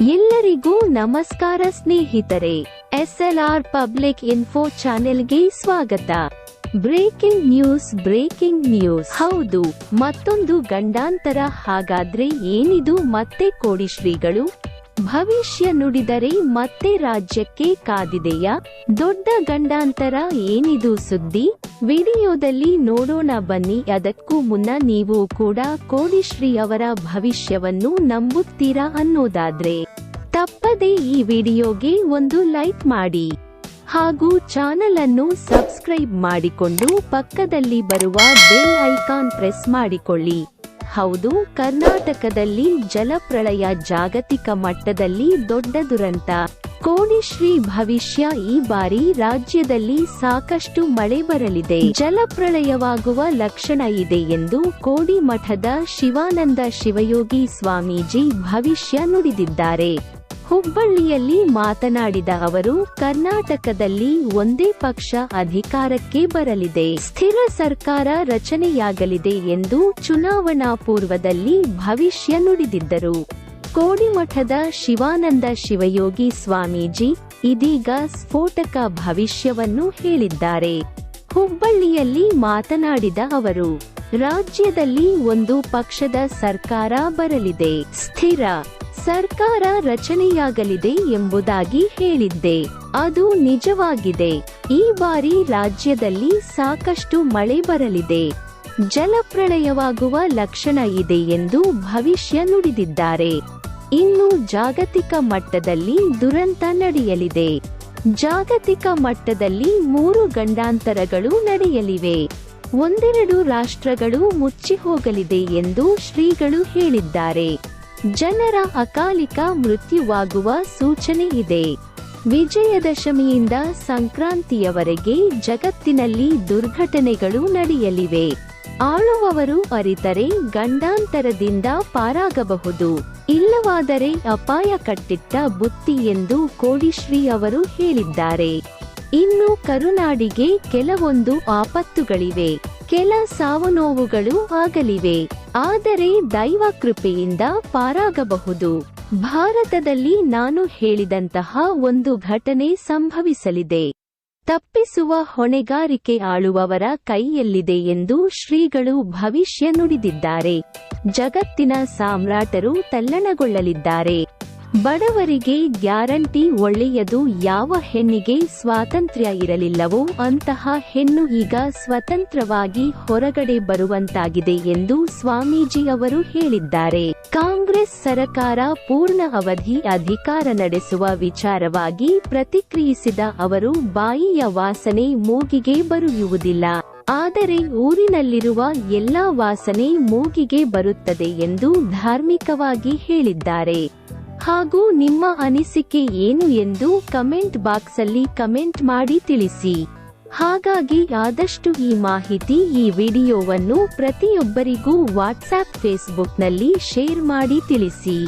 ಎಲ್ಲರಿಗೂ ನಮಸ್ಕಾರ ಸ್ನೇಹಿತರೆ, ಎಸ್ಎಲ್ಆರ್ ಪಬ್ಲಿಕ್ ಇನ್ಫೋ ಚಾನೆಲ್ಗೆ ಸ್ವಾಗತ. Breaking news breaking news. ಹೌದು, ಮತ್ತೊಂದು ಗಂಡಾಂತರ ಹಾಗಾದ್ರೆ ಏನಿದು ಮತ್ತೆ ಕೋಡಿಶ್ರೀಗಳು ಭವಿಷ್ಯ ನುಡಿದರೆ ಮತ್ತೆ ರಾಜ್ಯಕ್ಕೆ ಕಾದಿದೆಯಾ? ದೊಡ್ಡ ಗಂಡಾಂತರ ಏನಿದು ಸುದ್ದಿ? ವಿಡಿಯೋದಲ್ಲಿ ನೋಡೋಣ ಬನ್ನಿ. ಅದಕ್ಕೂ ಮುನ್ನ ನೀವು ಕೂಡ ಕೋಡಿಶ್ರೀ ಅವರ ಭವಿಷ್ಯವನ್ನು ನಂಬುತ್ತೀರಾ ಅನ್ನೋದಾದ್ರೆ, ತಪ್ಪದೆ ಈ ವಿಡಿಯೋಗೆ ಒಂದು ಲೈಕ್ ಮಾಡಿ. ಹಾಗೂ ಚಾನಲ್ ಅನ್ನು ಸಬ್ಸ್ಕ್ರೈಬ್ ಮಾಡಿಕೊಂಡು ಪಕ್ಕದಲ್ಲಿ ಬರುವ ಬೆಲ್ ಐಕಾನ್ ಪ್ರೆಸ್ ಮಾಡಿಕೊಳ್ಳಿ. ಹೌದು, ಕರ್ನಾಟಕದಲ್ಲಿ ಜಲಪ್ರಳಯ ಜಾಗತಿಕ ಮಟ್ಟದಲ್ಲಿ ದೊಡ್ಡ ದುರಂತ. ಕೋಣಿಶ್ರೀ ಭವಿಷ್ಯ ಈ ಬಾರಿ ರಾಜ್ಯದಲ್ಲಿ ಸಾಕಷ್ಟು ಮಳೆ ಬರಲಿದೆ. ಜಲಪ್ರಳಯವಾಗುವ ಲಕ್ಷಣ ಇದೆ ಎಂದು ಕೋಡಿ ಮಠದ ಶಿವಾನಂದ ಶಿವಯೋಗಿ ಸ್ವಾಮೀಜಿ ಭವಿಷ್ಯ ನುಡಿದಿದ್ದಾರೆ. ಹುಬ್ಬಳ್ಳಿಯಲ್ಲಿ ಮಾತನಾಡಿದ ಅವರು, ಕರ್ನಾಟಕದಲ್ಲಿ ಒಂದೇ ಪಕ್ಷ ಅಧಿಕಾರಕ್ಕೆ ಬರಲಿದೆ. ಸ್ಥಿರ ಸರ್ಕಾರ ರಚನೆಯಾಗಲಿದೆ ಎಂದು ಚುನಾವಣಾ ಪೂರ್ವದಲ್ಲಿ ಭವಿಷ್ಯ ನುಡಿದಿದ್ದರು. ಕೋಡಿಮಠದ ಶಿವಾನಂದ ಶಿವಯೋಗಿ ಸ್ವಾಮೀಜಿ ಇದೀಗ ಸ್ಫೋಟಕ ಭವಿಷ್ಯವನ್ನು ಹೇಳಿದ್ದಾರೆ. ಹುಬ್ಬಳ್ಳಿಯಲ್ಲಿ ಮಾತನಾಡಿದ ಅವರು, ರಾಜ್ಯದಲ್ಲಿ ಒಂದು ಪಕ್ಷದ ಸರ್ಕಾರ ಬರಲಿದೆ. ಸ್ಥಿರ ಸರ್ಕಾರ ರಚನೆಯಾಗಲಿದೆ ಎಂಬುದಾಗಿ ಹೇಳಿದ್ದೆ. ಅದು ನಿಜವಾಗಿದೆ. ಈ ಬಾರಿ ರಾಜ್ಯದಲ್ಲಿ ಸಾಕಷ್ಟು ಮಳೆ ಬರಲಿದೆ. ಜಲಪ್ರಳಯವಾಗುವ ಲಕ್ಷಣ ಇದೆ ಎಂದು ಭವಿಷ್ಯ ನುಡಿದಿದ್ದಾರೆ. ಇನ್ನು ಜಾಗತಿಕ ಮಟ್ಟದಲ್ಲಿ ದುರಂತ ನಡೆಯಲಿದೆ. ಜಾಗತಿಕ ಮಟ್ಟದಲ್ಲಿ ಮೂರು ಗಂಡಾಂತರಗಳು ನಡೆಯಲಿವೆ. ಒಂದೆರಡು ರಾಷ್ಟ್ರಗಳು ಮುಚ್ಚಿ ಹೋಗಲಿದೆ ಎಂದು ಶ್ರೀಗಳು ಹೇಳಿದ್ದಾರೆ. ಜನರ ಅಕಾಲಿಕ ಮೃತ್ಯುವಾಗುವ ಸೂಚನೆ ಇದೆ. ವಿಜಯದಶಮಿಯಿಂದ ಸಂಕ್ರಾಂತಿಯವರೆಗೆ ಜಗತ್ತಿನಲ್ಲಿ ದುರ್ಘಟನೆಗಳು ನಡೆಯಲಿವೆ. ಆಳುವವರು ಅರಿತರೆ ಗಂಡಾಂತರದಿಂದ ಪಾರಾಗಬಹುದು. ಇಲ್ಲವಾದರೆ ಅಪಾಯ ಕಟ್ಟಿಟ್ಟ ಬುತ್ತಿ ಎಂದು ಕೋಡಿಶ್ರೀ ಅವರು ಹೇಳಿದ್ದಾರೆ. ಇನ್ನು ಕರುನಾಡಿಗೆ ಕೆಲವೊಂದು ಆಪತ್ತುಗಳಿವೆ. ಕೆಲ ಸಾವು ನೋವುಗಳು ಆಗಲಿವೆ. ಆದರೆ ದೈವ ಕೃಪೆಯಿಂದ ಪಾರಾಗಬಹುದು. ಭಾರತದಲ್ಲಿ ನಾನು ಹೇಳಿದಂತಹ ಒಂದು ಘಟನೆ ಸಂಭವಿಸಲಿದೆ. ತಪ್ಪಿಸುವ ಹೊಣೆಗಾರಿಕೆ ಆಳುವವರ ಕೈಯಲ್ಲಿದೆ ಎಂದು ಶ್ರೀಗಳು ಭವಿಷ್ಯ ನುಡಿದಿದ್ದಾರೆ. ಜಗತ್ತಿನ ಸಾಮ್ರಾಟರು ತಲ್ಲಣಗೊಳ್ಳಲಿದ್ದಾರೆ. ಬಡವರಿಗೆ ಗ್ಯಾರಂಟಿ ಒಳ್ಳೆಯದು, ಯಾವ ಹೆಣ್ಣಿಗೆ ಸ್ವಾತಂತ್ರ್ಯ ಇರಲಿಲ್ಲವೋ ಅಂತಹ ಹೆಣ್ಣು ಈಗ ಸ್ವತಂತ್ರವಾಗಿ ಹೊರಗಡೆ ಬರುವಂತಾಗಿದೆ ಎಂದು ಸ್ವಾಮೀಜಿ ಅವರು ಹೇಳಿದ್ದಾರೆ. ಕಾಂಗ್ರೆಸ್ ಸರಕಾರ ಪೂರ್ಣ ಅವಧಿ ಅಧಿಕಾರ ನಡೆಸುವ ವಿಚಾರವಾಗಿ ಪ್ರತಿಕ್ರಿಯಿಸಿದ ಅವರು, ಬಾಯಿಯ ವಾಸನೆ ಮೂಗಿಗೆ ಬರುವುದಿಲ್ಲ. ಆದರೆ ಊರಿನಲ್ಲಿರುವ ಎಲ್ಲಾ ವಾಸನೆ ಮೂಗಿಗೆ ಬರುತ್ತದೆ ಎಂದು ಧಾರ್ಮಿಕವಾಗಿ ಹೇಳಿದ್ದಾರೆ. ಹಾಗೂ ನಿಮ್ಮ ಅನಿಸಿಕೆ ಏನು ಎಂದು ಕಮೆಂಟ್ ಬಾಕ್ಸ್ ಅಲ್ಲಿ ಕಮೆಂಟ್ ಮಾಡಿ ತಿಳಿಸಿ. ಹಾಗಾಗಿ ಆದಷ್ಟು ಈ ಮಾಹಿತಿ ಈ ವಿಡಿಯೋವನ್ನು ಪ್ರತಿಯೊಬ್ಬರಿಗೂ ವಾಟ್ಸ್ಆಪ್ ಫೇಸ್ಬುಕ್ನಲ್ಲಿ ಶೇರ್ ಮಾಡಿ ತಿಳಿಸಿ.